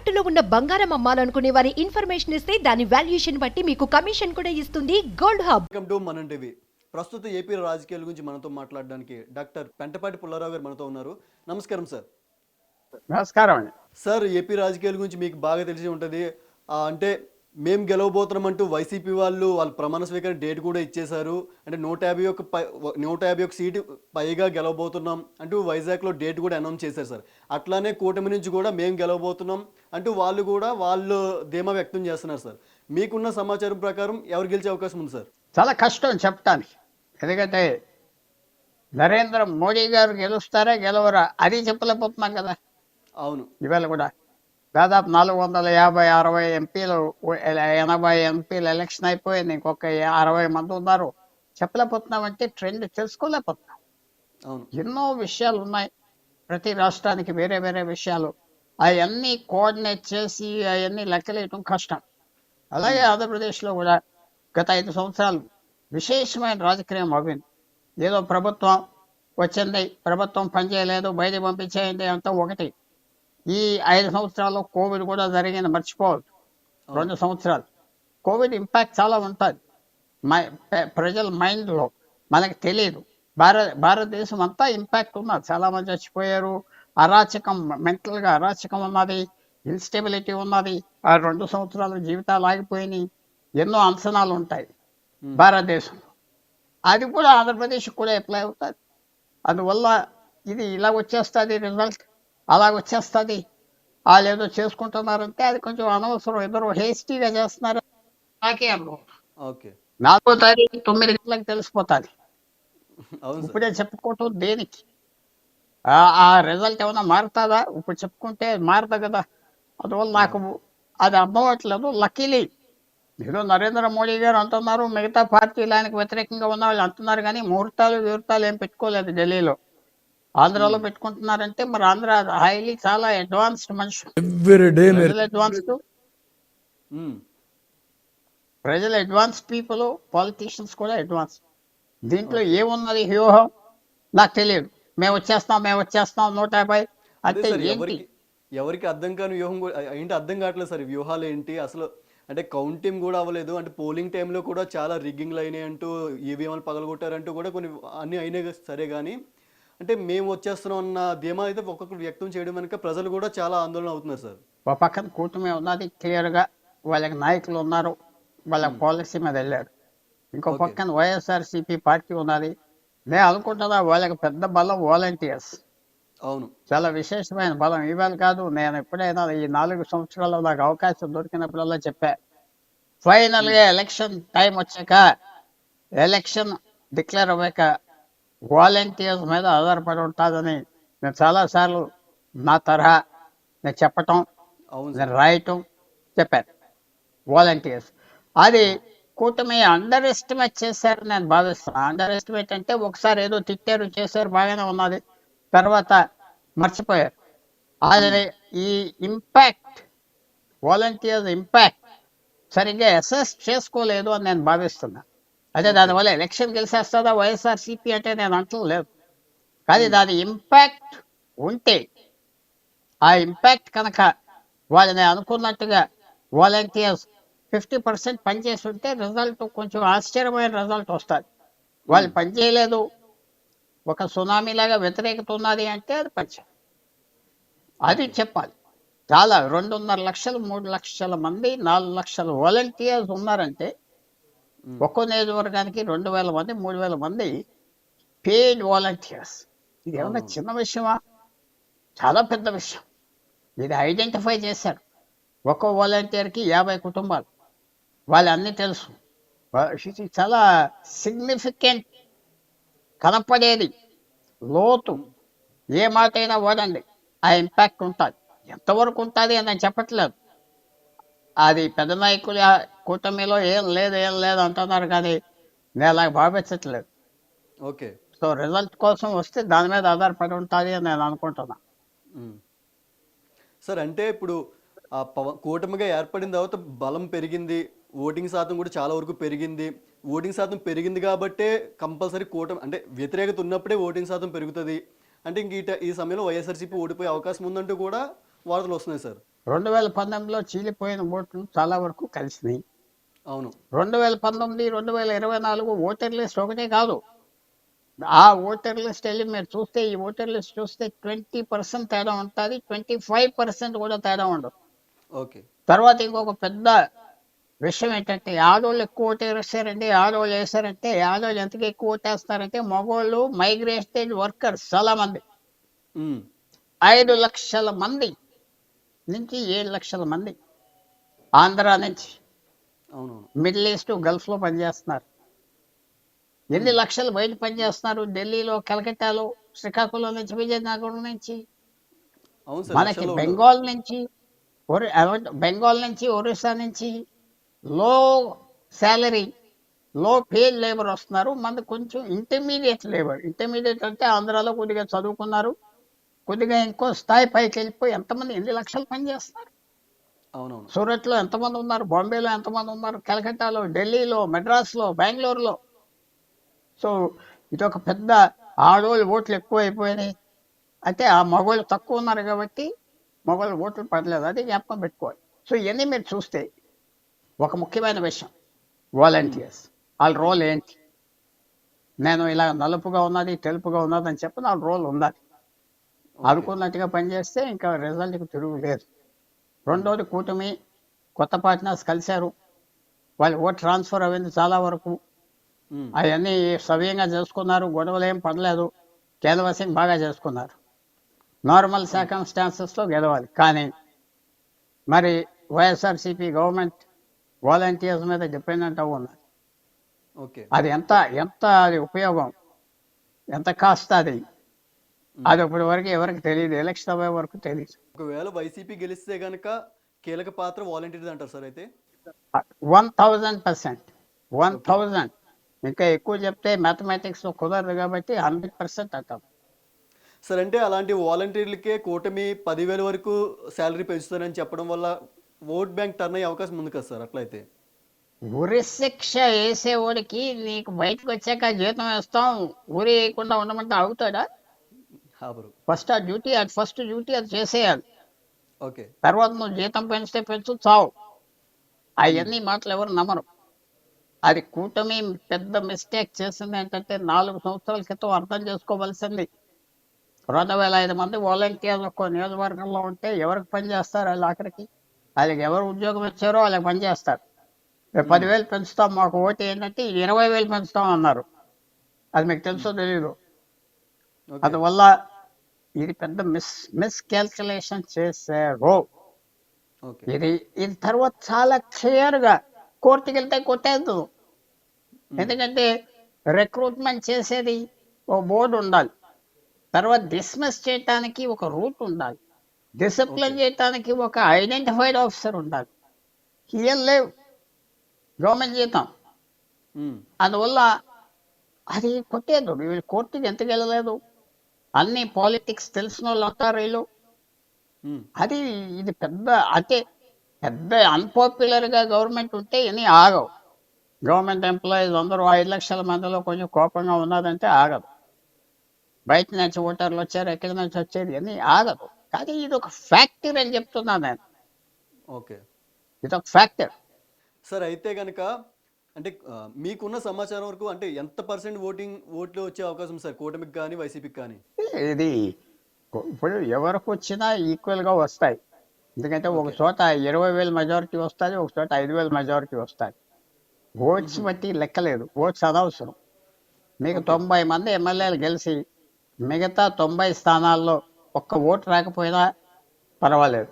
తాకట్టులో ఉన్న బంగారం అమ్మాలనుకునే వారి ఇన్ఫర్మేషన్ ఇస్తే దాని వాల్యుయేషన్ బట్టి మీకు కమిషన్ కూడా ఇస్తుంది gold hub. Welcome to Manam TV. ప్రస్తుత ఏపీ రాజకీయాల గురించి మనతో మాట్లాడడానికి డాక్టర్ పెంటపాటి పుల్లారావు గారు మనతో ఉన్నారు. నమస్కారం సార్. నమస్కారం అండి. సార్ ఏపీ రాజకీయాల గురించి మీకు బాగా తెలిసి ఉంటుంది. అంటే మేము గెలవబోతున్నాం అంటూ వైసీపీ వాళ్ళు వాళ్ళ ప్రమాణ స్వీకారం డేట్ కూడా ఇచ్చేశారు. అంటే నూట యాభై ఒక్క పై నూట యాభై ఒక్క సీటు పైగా గెలవబోతున్నాం అంటూ వైజాగ్లో డేట్ కూడా అనౌన్స్ చేశారు సార్. అట్లానే కూటమి నుంచి కూడా మేము గెలవబోతున్నాం అంటూ వాళ్ళు కూడా వాళ్ళు ధీమా వ్యక్తం చేస్తున్నారు సార్. మీకున్న సమాచారం ప్రకారం ఎవరు గెలిచే అవకాశం ఉంది సార్? చాలా కష్టం చెప్పటానికి. ఎందుకంటే నరేంద్ర మోడీ గారు గెలుస్తారా గెలవరా? అది చెప్పలేకపోతున్నాం కదా. అవును. ఇవాళ కూడా దాదాపు నాలుగు వందల యాభై అరవై ఎంపీలు ఎనభై ఎంపీలు ఎలక్షన్ అయిపోయింది. ఇంకొక అరవై మంది ఉన్నారు. చెప్పలేకపోతున్నామంటే ట్రెండ్ తెలుసుకోలేకపోతున్నాం. ఎన్నో విషయాలు ఉన్నాయి ప్రతి రాష్ట్రానికి వేరే వేరే విషయాలు. అవన్నీ కోఆర్డినేట్ చేసి అవన్నీ లెక్కలేయటం కష్టం. అలాగే ఆంధ్రప్రదేశ్లో కూడా గత ఐదు సంవత్సరాలు విశేషమైన రాజకీయం అవ్వింది. ఏదో ప్రభుత్వం వచ్చింది ప్రభుత్వం పనిచేయలేదు బయట పంపించేయండి అంతా ఒకటి. ఈ ఐదు సంవత్సరాల్లో కోవిడ్ కూడా జరిగింది మర్చిపోవద్దు. రెండు సంవత్సరాలు. కోవిడ్ ఇంపాక్ట్ చాలా ఉంటుంది. మై ప్రజల మైండ్లో. మనకు తెలియదు భారత భారతదేశం అంతా ఇంపాక్ట్ ఉన్నది. చాలా మంది చచ్చిపోయారు. అరాచకం మెంటల్గా అరాచకం ఉన్నది. ఇన్స్టెబిలిటీ ఉన్నది. ఆ రెండు సంవత్సరాల జీవితాలు ఆగిపోయినాయి. ఎన్నో అంచనాలు ఉంటాయి. భారతదేశంలో. అది కూడా ఆంధ్రప్రదేశ్ కూడా అప్లై అవుతుంది. అందువల్ల ఇది ఇలా వచ్చేస్తుంది రిజల్ట్ అలా వచ్చేస్తుంది. వాళ్ళు ఏదో చేసుకుంటున్నారంటే అది కొంచెం అనవసరం. ఇద్దరు హేస్టీగా చేస్తున్నారు. నాకే అనుభవం ఓకే. నాలుగో తారీఖు తొమ్మిది గంటలకు తెలిసిపోతుంది. ఇప్పుడే చెప్పుకోవటం దేనికి? ఆ- రిజల్ట్ ఏమైనా మారుతుందా? ఇప్పుడు చెప్పుకుంటే మారదు కదా. అందువల్ల నాకు అది అర్థం అవ్వట్లేదు లక్కీలీ ఏదో నరేంద్ర మోడీ గారు అంటున్నారు. మిగతా పార్టీలు ఆయనకు వ్యతిరేకంగా ఉన్న వాళ్ళు అంటున్నారు కానీ ముహూర్తాలు విహూర్తాలు ఏం పెట్టుకోలేదు ఢిల్లీలో. ఆంధ్రాలో పెట్టుకుంటున్నారంటే మరి ఆంధ్ర హైలీ చాలా అడ్వాన్స్డ్ మనిషి ఎవ్రీ డే అడ్వాన్స్డ్. ప్రజలు అడ్వాన్స్ పీపుల్ పాలిటీషియన్స్ కూడా అడ్వాన్స్ దీంట్లో ఏమున్నది వ్యూహం? నాకు తెలియదు. మేము వచ్చేస్తాం మేము వచ్చేస్తాం నూట యాభై. అంటే ఏంటి? ఎవరికి ఎవరికి అర్థం కాని వ్యూహం కూడా ఏంటి అర్థం కావట్లేదు సార్ వ్యూహాలు ఏంటి? అసలు అంటే కౌంటింగ్ కూడా అవ్వలేదు అంటే పోలింగ్ టైంలో కూడా చాలా రిగ్గింగ్లు అయినాయి అంటూ ఈవీఎంలు పగలగొట్టారంటూ కూడా కొన్ని అన్ని అయినాయి కదా సరే కానీ అంటే మేము వచ్చేస్తున్నాం అన్న ధీమా అయితే ఒక్కొక్కరు వ్యక్తం చేయడం వెనుక ప్రజలు కూడా చాలా ఆందోళన అవుతున్నారు సార్. ఒక పక్కన కూటమి ఉన్నది క్లియర్గా వాళ్ళకి నాయకులు ఉన్నారు వాళ్ళ పాలసీ మీద వెళ్ళారు. ఇంకో. పక్కన వైఎస్ఆర్సీపీ పార్టీ ఉన్నది. నేను అనుకుంటున్నా వాళ్ళకి పెద్ద బలం వాలంటీర్స్. అవును. చాలా విశేషమైన బలం ఇవాళ కాదు. నేను ఎప్పుడైనా ఈ నాలుగు సంవత్సరాల్లో నాకు అవకాశం దొరికినప్పుడల్లా చెప్పా. ఫైనల్గా ఎలక్షన్ టైం వచ్చాక ఎలక్షన్ డిక్లేర్ అవ్వాక వాలంటీర్స్ మీద ఆధారపడి ఉంటుందని నేను చాలా సార్లు నా తరహా నేను చెప్పటం నేను రాయటం చెప్పాను. వాలంటీర్స్. అది కూటమి అండర్ ఎస్టిమేట్ చేశారు నేను భావిస్తున్నాను అండర్ ఎస్టిమేట్ అంటే ఒకసారి ఏదో తిట్టారు చేశారు బాగానే ఉన్నది. తర్వాత మర్చిపోయారు. అది ఈ ఇంపాక్ట్ వాలంటీర్స్ ఇంపాక్ట్ సరిగ్గా అసెస్ చేసుకోలేదు అని నేను భావిస్తున్నా. అదే దానివల్ల ఎలక్షన్ గెలిచేస్తుందా వైఎస్ఆర్ సిపి అంటే నేను అంటలేదు కానీ దాని ఇంపాక్ట్ ఉంటే ఆ ఇంపాక్ట్ కనుక వాళ్ళని అనుకున్నట్టుగా వాలంటీర్స్ ఫిఫ్టీ పర్సెంట్ పనిచేసి ఉంటే రిజల్ట్ కొంచెం ఆశ్చర్యమైన రిజల్ట్ వస్తుంది వాళ్ళు పనిచేయలేదు ఒక సునామీ లాగా వ్యతిరేకత ఉన్నది అంటే అది పనిచేయదు అది చెప్పాలి చాలా రెండున్నర లక్షలు మూడు లక్షల మంది నాలుగు లక్షల వాలంటీర్స్ ఉన్నారంటే. ఒక్కో నియోజకవర్గానికి రెండు వేల మంది మూడు వేల మంది పెయిడ్ వాలంటీర్స్ ఇది ఏమన్నా అవును. చిన్న విషయమా? చాలా పెద్ద విషయం. ఇది ఐడెంటిఫై చేశారు ఒక్కో వాలంటీర్కి యాభై కుటుంబాలు. వాళ్ళు అన్నీ తెలుసు చాలా సిగ్నిఫికెంట్ కనపడేది. లోతు. ఏ మాట అయినా వాడండి. ఆ ఇంపాక్ట్ ఉంటుంది. ఎంతవరకు ఉంటుంది అని నేను చెప్పట్లేదు. అది పెద్ద నాయకుల కూటమిలో ఏం లేదు ఏం లేదు అంటున్నారు కానీ నేను అలా భావించట్లేదు. ఓకే. సో రిజల్ట్ కోసం వస్తే దాని మీద ఆధారపడి ఉంటుంది అని నేను అనుకుంటున్నా. సార్ అంటే ఇప్పుడు ఆ పవ కూటమిగా ఏర్పడిన తర్వాత బలం పెరిగింది ఓటింగ్ శాతం కూడా చాలా వరకు పెరిగింది. ఓటింగ్ శాతం పెరిగింది కాబట్టే కంపల్సరీ కూటమి అంటే వ్యతిరేకత ఉన్నప్పుడే ఓటింగ్ శాతం పెరుగుతుంది. అంటే ఇంక ఈ సమయంలో వైఎస్ఆర్సీపీ ఓడిపోయే అవకాశం ఉందంటూ కూడా వార్తలు వస్తున్నాయి సార్. రెండు వేల పంతొమ్మిదిలో చీలిపోయిన ఓట్లు చాలా వరకు కలిసినాయి. అవును. రెండు వేల పంతొమ్మిది రెండు వేల ఇరవై నాలుగు ఓటర్ లిస్ట్ ఒకటే కాదు. ఆ ఓటర్ లిస్ట్ వెళ్ళి మీరు చూస్తే ఈ ఓటర్ లిస్ట్ చూస్తే ట్వంటీ పర్సెంట్ తేడా ఉంటుంది ట్వంటీ ఫైవ్ పర్సెంట్ కూడా తేడా ఉండదు. ఓకే. తర్వాత ఇంకొక పెద్ద విషయం ఏంటంటే ఆడవాళ్ళు ఎక్కువ ఓటు వేస్తారంటే ఆడవాళ్ళు వేస్తారంటే ఆడవాళ్ళు ఎంతకు ఎక్కువ ఓటేస్తారంటే మగవాళ్ళు మైగ్రేటెడ్ వర్కర్స్ చాలా మంది ఐదు లక్షల మంది నుంచి ఏడు లక్షల మంది. ఆంధ్ర నుంచి మిడిల్ ఈస్ట్ గల్ఫ్లో పనిచేస్తున్నారు. ఎన్ని లక్షలు బయట పనిచేస్తున్నారు? ఢిల్లీలో కలకత్తాలో శ్రీకాకుళం నుంచి విజయనగరం నుంచి. మనకి. బెంగాల్ నుంచి బెంగాల్ నుంచి ఒరిస్సా నుంచి లో శాలరీ లో పేడ్ లేబర్ వస్తున్నారు. మనది కొంచెం ఇంటర్మీడియట్ లేబర్. ఇంటర్మీడియట్ అంటే ఆంధ్రాలో కొద్దిగా చదువుకున్నారు. కొద్దిగా ఇంకో స్థాయి పైకి వెళ్ళిపోయి ఎంతమంది ఎన్ని లక్షలు పని చేస్తున్నారు అవునవును. సూరత్లో ఎంతమంది ఉన్నారు బాంబేలో ఎంతమంది ఉన్నారు కలకత్తాలో ఢిల్లీలో మెడ్రాస్లో బెంగళూరులో? సో ఇది ఒక పెద్ద ఆడోళ్ళు ఓట్లు ఎక్కువ అయిపోయినాయి అయితే ఆ మగవాళ్ళు తక్కువ ఉన్నారు కాబట్టి మగవాళ్ళు ఓట్లు పడలేదు. అది జ్ఞాపకం పెట్టుకోవాలి. సో ఇవన్నీ మీరు చూస్తే ఒక ముఖ్యమైన విషయం. వాలంటీర్స్ వాళ్ళ రోల్ ఏంటి? నేను ఇలా నలుపుగా ఉన్నది తెలుపుగా ఉన్నది అని చెప్పి నా రోల్ ఉన్నది అనుకున్నట్టుగా పనిచేస్తే ఇంకా రిజల్ట్కి తిరుగు లేదు. రెండోది కూటమి కొత్త పార్ట్నర్స్ కలిశారు. వాళ్ళు ఓట్ ట్రాన్స్ఫర్ అయింది చాలా వరకు. అవన్నీ సవ్యంగా చేసుకున్నారు గొడవలు ఏం పడలేదు. కేంద్రవాసింగ్ బాగా చేసుకున్నారు. నార్మల్లో గెలవాలి. కానీ మరి వైఎస్ఆర్సీపీ గవర్నమెంట్ వాలంటీర్స్ మీద డిపెండెంట్ అవ్వ ఉన్నది. ఓకే. అది ఎంత ఎంత అది ఉపయోగం? ఎంత కాస్ట్ అది? అది ఇప్పటి వరకు ఎవరికి తెలియదు. ఎలక్షన్ అయ్యే వరకు తెలియదు. ఒకవేళ వైసీపీ గెలిస్తే గనక కీలక పాత్ర వాలంటీర్ అంటారు సార్ అయితే? One thousand percent. One thousand. ఇంకా ఎక్కువ చెప్తే లో కుదరదు కాబట్టి హండ్రెడ్ పర్సెంట్ అంటాం. సార్ అంటే అలాంటి వాలంటీర్లకే కూటమి పదివేల వరకు శాలరీ పెంచుతారని చెప్పడం వల్ల ఓట్ బ్యాంక్ టర్న్ అయ్యే అవకాశం ఉంది కదా సార్ అట్లయితే? ఉరి శిక్ష వేసేవాడికి నీకు బయటకు వచ్చాక జీతం వేస్తాం. ఉరి వేయకుండా ఉండమంటే హాబరు ఫస్ట్ ఆ డ్యూటీ అది ఫస్ట్ డ్యూటీ అది చేసేయాలి. ఓకే. తర్వాత నువ్వు జీతం పెంచితే పెంచు చావు. అవన్నీ మాటలు ఎవరు నమ్మరు. అది కూటమి పెద్ద మిస్టేక్ చేసింది ఏంటంటే నాలుగు సంవత్సరాల క్రితం అర్థం చేసుకోవలసింది. రెండు వేల ఐదు మంది వాలంటీర్లు ఒక్కో నియోజకవర్గంలో ఉంటే ఎవరికి పని చేస్తారు వాళ్ళు ఆఖరికి? వాళ్ళకి ఎవరు ఉద్యోగం ఇచ్చారో వాళ్ళకి పని చేస్తారు. రేపు పదివేలు పెంచుతాం మాకు ఓటు ఏంటంటే ఇరవై వేలు పెంచుతాం అన్నారు. అది మీకు తెలుసో ఓకే అందువల్ల ఇది పెద్ద మిస్ మిస్ క్యాల్కులేషన్ చేశారు ఇది ఇది తర్వాత చాలా క్లియర్గా కోర్టుకి వెళ్తే కొట్టేద్దు. ఎందుకంటే రిక్రూట్మెంట్ చేసేది ఓ బోర్డు ఉండాలి. తర్వాత డిస్మిస్ చేయటానికి ఒక రూట్ ఉండాలి. డిసిప్లిన్ చేయటానికి ఒక ఐడెంటిఫైడ్ ఆఫీసర్ ఉండాలి. ఇయర్ లేవు గవర్నమెంట్ జీతం. ఉమ్, అందువల్ల అది కొట్టేదు వీళ్ళు కోర్టుకి ఎందుకు వెళ్ళలేదు? అన్ని పాలిటిక్స్ తెలిసిన వాళ్ళు. అది ఇది పెద్ద అంటే పెద్ద unpopular గా గవర్నమెంట్ ఉంటే ఇని ఆగవు. గవర్నమెంట్ ఎంప్లాయీస్ అందరూ ఐదు లక్షల మందిలో కొంచెం కోపంగా ఉన్నదంటే ఆగదు. బయట నుంచి ఓటర్లు వచ్చారు ఎక్కడి నుంచి వచ్చారు ఇవన్నీ ఆగదు. కానీ ఇది ఒక ఫ్యాక్టర్ అని చెప్తున్నాను నేను. ఓకే. ఇది ఒక ఫ్యాక్టర్ సార్ అయితే కనుక అంటే మీకున్న సమాచారం వరకు అంటే ఎంత పర్సెంట్ ఓటింగ్ ఓట్లు వచ్చే అవకాశం సార్? కూటమికి కానీ వైసీపీకి కానీ? ఇది ఇప్పుడు ఎవరికి వచ్చినా ఈక్వల్గా వస్తాయి. ఎందుకంటే ఒక చోట ఇరవై వేల మెజారిటీ వస్తుంది ఒక చోట ఐదు వేల మెజారిటీ వస్తుంది. ఓట్స్ బట్టి లెక్కలేదు. ఓట్స్ అనవసరం. మీకు తొంభై మంది ఎమ్మెల్యేలు గెలిచి మిగతా తొంభై స్థానాల్లో ఒక్క ఓటు రాకపోయినా పర్వాలేదు.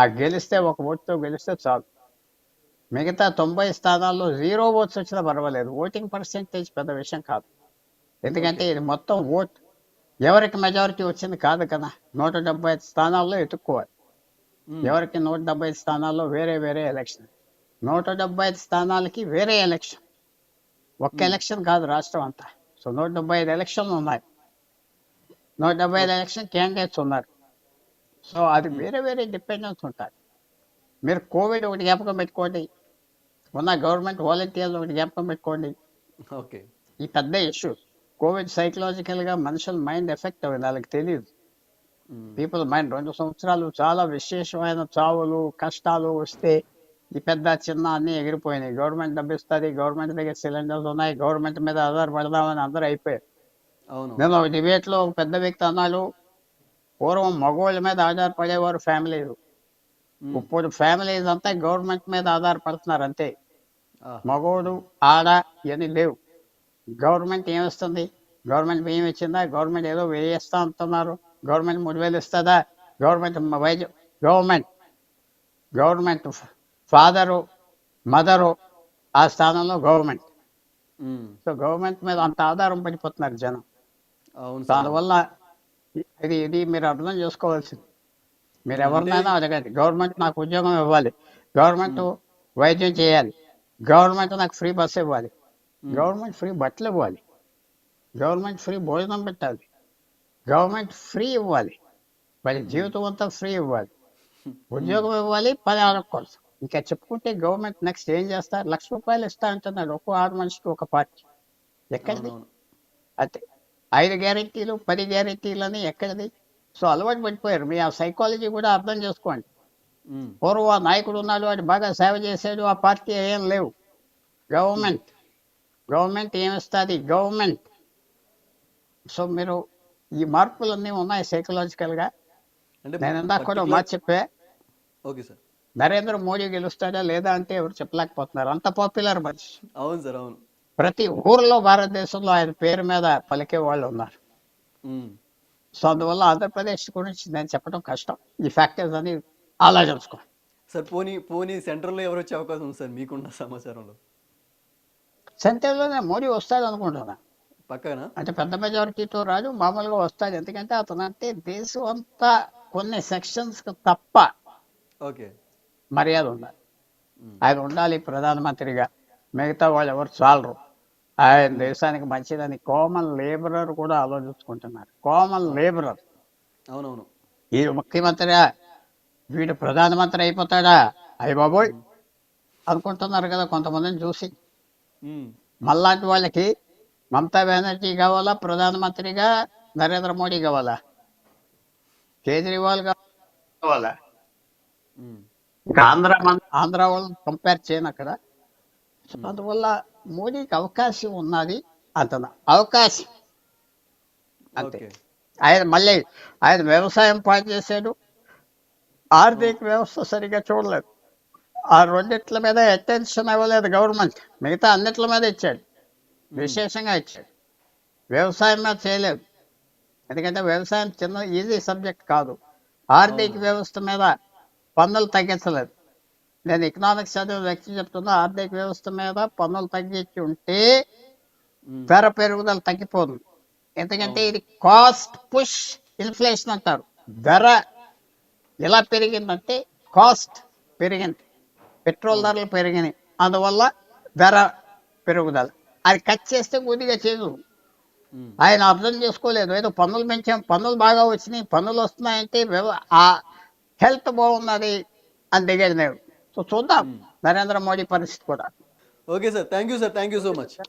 ఆ గెలిస్తే ఒక ఓటుతో గెలిస్తే చాలు. మిగతా తొంభై స్థానాల్లో జీరో ఓట్స్ వచ్చినా పర్వాలేదు. ఓటింగ్ పర్సెంటేజ్ పెద్ద విషయం కాదు. ఎందుకంటే ఇది మొత్తం ఓట్ ఎవరికి మెజారిటీ వచ్చింది కాదు కదా. నూట డెబ్బై ఐదు స్థానాల్లో ఎత్తుక్కోవాలి. ఉమ్, ఎవరికి నూట డెబ్బై ఐదు స్థానాల్లో వేరే వేరే ఎలక్షన్ నూట డెబ్బై ఐదు స్థానాలకి వేరే ఎలక్షన్ ఒక్క ఎలక్షన్ కాదు రాష్ట్రం అంతా. సో నూట డెబ్బై ఐదు ఎలక్షన్లు ఉన్నాయి. నూట డెబ్బై ఐదు ఎలక్షన్ క్యాండిడేట్స్ ఉన్నారు. సో అది వేరే వేరే డిపెండెన్స్ ఉంటాయి మీరు కోవిడ్ ఒకటి జ్ఞాపకం పెట్టుకోండి. ఉన్న గవర్నమెంట్ వాలంటీర్లు ఒకటి జ్ఞాపకం పెట్టుకోండి. ఓకే. ఈ పెద్ద ఇష్యూ. కోవిడ్ సైకలాజికల్గా మనుషుల మైండ్ ఎఫెక్ట్ అయింది. వాళ్ళకి తెలియదు పీపుల్ మైండ్ రెండు సంవత్సరాలు చాలా విశేషమైన చావులు కష్టాలు వస్తే ఈ పెద్ద చిన్న అన్ని ఎగిరిపోయినాయి. గవర్నమెంట్ డబ్బిస్తుంది గవర్నమెంట్ దగ్గర సిలిండర్స్ ఉన్నాయి గవర్నమెంట్ మీద ఆధారపడదామని అందరూ అయిపోయారు. నేను ఒక debate లో ఒక పెద్ద వ్యక్తి అన్నాడు పూర్వం మగవాళ్ళ మీద ఆధారపడేవారు ఫ్యామిలీలు. ఇప్పుడు ఫ్యామిలీస్ అంతా గవర్నమెంట్ మీద ఆధారపడుతున్నారు అంతే. మగోడు ఆడ ఇవన్నీ లేవు. గవర్నమెంట్ ఏమిస్తుంది? గవర్నమెంట్ బియ్యం ఇచ్చిందా? గవర్నమెంట్ ఏదో వేయిస్తా అంటున్నారు. గవర్నమెంట్ మూడు వేలు ఇస్తుందా గవర్నమెంట్ వైద్య గవర్నమెంట్ గవర్నమెంట్ ఫాదరు మదరు ఆ స్థానంలో గవర్నమెంట్. సో గవర్నమెంట్ మీద అంత ఆధారం పడిపోతున్నారు జనం. దానివల్ల ఇది ఇది మీరు అర్థం చేసుకోవాల్సింది. మీరు ఎవరినైనా అడగండి గవర్నమెంట్ నాకు ఉద్యోగం ఇవ్వాలి. గవర్నమెంట్ వైద్యం చేయాలి. గవర్నమెంట్ నాకు ఫ్రీ బస్ ఇవ్వాలి. గవర్నమెంట్ ఫ్రీ బట్టలు ఇవ్వాలి. గవర్నమెంట్ ఫ్రీ భోజనం పెట్టాలి. గవర్నమెంట్ ఫ్రీ ఇవ్వాలి. వాళ్ళ జీవితం అంతా ఫ్రీ ఇవ్వాలి. ఉద్యోగం ఇవ్వాలి పని ఆడకూడదు ఇంకా చెప్పుకుంటే గవర్నమెంట్ నెక్స్ట్ ఏం చేస్తారు? లక్ష రూపాయలు ఇస్తా అంటున్నాడు ఒక్కో ఆరు మనిషికి ఒక పార్టీ. ఎక్కడిది? అంతే ఐదు గ్యారెంటీలు పది గ్యారెంటీలు అని ఎక్కడిది? సో అలవాటు పడిపోయారు. మీ ఆ సైకాలజీ కూడా అర్థం చేసుకోండి. పూర్వ నాయకుడు ఉన్నాడు వాడు బాగా సేవ చేశాడు ఆ పార్టీ ఏం లేవు. గవర్నమెంట్. గవర్నమెంట్ ఏమిస్తుంది? గవర్నమెంట్. సో మీరు ఈ మార్పులన్నీ ఉన్నాయి సైకలాజికల్గా నేను ఇందాక కూడా మాట చెప్పే. Okay sir. నరేంద్ర మోడీ గెలుస్తాడా లేదా అంటే ఎవరు చెప్పలేకపోతున్నారు. అంత పాపులర్ మనిషి. అవును సార్ అవును. ప్రతి ఊర్లో భారతదేశంలో ఆయన పేరు మీద పలికే వాళ్ళు ఉన్నారు. సో అందువల్ల ఆంధ్రప్రదేశ్ గురించి నేను చెప్పడం కష్టం. ఈ ఫ్యాక్టర్స్ అని ఆలోచించుకో. సార్ పోనీ పోనీ సెంట్రల్లో ఎవరు వచ్చే అవకాశం ఉంది సార్? మీకున్న సమాచారంలో? సెంటర్లోనే మోడీ వస్తాడు అనుకుంటున్నా పక్కన? అంటే పెద్ద మెజారిటీతో రాదు మామూలుగా వస్తాడు. ఎందుకంటే అతను అంటే దేశం అంతా కొన్ని సెక్షన్స్ తప్ప ఓకే. మర్యాద ఉండాలి. ఆయన ఉండాలి ప్రధానమంత్రిగా. మిగతా వాళ్ళు ఎవరు చాలరు. ఆయన దేశానికి మంచిదని కామన్ లేబరర్ కూడా ఆలోచించుకుంటున్నారు. కామన్ లేబరర్ అవునవును. ఈ ముఖ్యమంత్రి వీడు ప్రధానమంత్రి అయిపోతాడా? అయ్య బాబోయ్. అనుకుంటున్నారు కదా కొంతమందిని చూసి. మళ్ళాంటి వాళ్ళకి మమతా బెనర్జీ కావాలా? ప్రధానమంత్రిగా నరేంద్ర మోడీ కావాలా? కేజ్రీవాల్ కావాలా? ఆంధ్ర ఆంధ్ర వాళ్ళని కంపేర్ చేయను అక్కడ. అందువల్ల మోడీకి అవకాశం ఉన్నది. అతను అవకాశం. అంతే. ఆయన మళ్ళీ ఆయన వ్యవసాయం పాటు చేశాడు ఆర్థిక వ్యవస్థ సరిగా చూడలేదు. ఆ రెండిట్ల మీద అటెన్షన్ ఇవ్వలేదు గవర్నమెంట్. మిగతా అన్నిట్ల మీద ఇచ్చాడు. విశేషంగా ఇచ్చాడు. వ్యవసాయం మీద చేయలేదు. ఎందుకంటే వ్యవసాయం చిన్న ఈజీ సబ్జెక్ట్ కాదు. ఆర్థిక వ్యవస్థ మీద పన్నులు తగ్గించలేదు. నేను ఎకనామిక్స్ చదివిన వ్యక్తి చెప్తున్నా ఆర్థిక వ్యవస్థ మీద పన్నులు తగ్గించి ఉంటే. ధర పెరుగుదల తగ్గిపోదు. ఎందుకంటే ఇది కాస్ట్ పుష్ ఇన్ఫ్లేషన్ అంటారు. ధర ఎలా పెరిగిందంటే కాస్ట్ పెరిగింది. పెట్రోల్ ధరలు పెరిగినాయి. అందువల్ల ధర పెరుగుదల. అది కట్ చేస్తే కొద్దిగా చేయదు. ఆయన అర్థం చేసుకోలేదు. ఏదో పన్నులు పెంచాం పన్నులు బాగా వచ్చినాయి పన్నులు వస్తున్నాయంటే ఆ హెల్త్ బాగున్నది అని నేను సో చూద్దాం. నరేంద్ర మోడీ పరిస్థితి కూడా. Okay sir. Thank you sir. Thank you so much.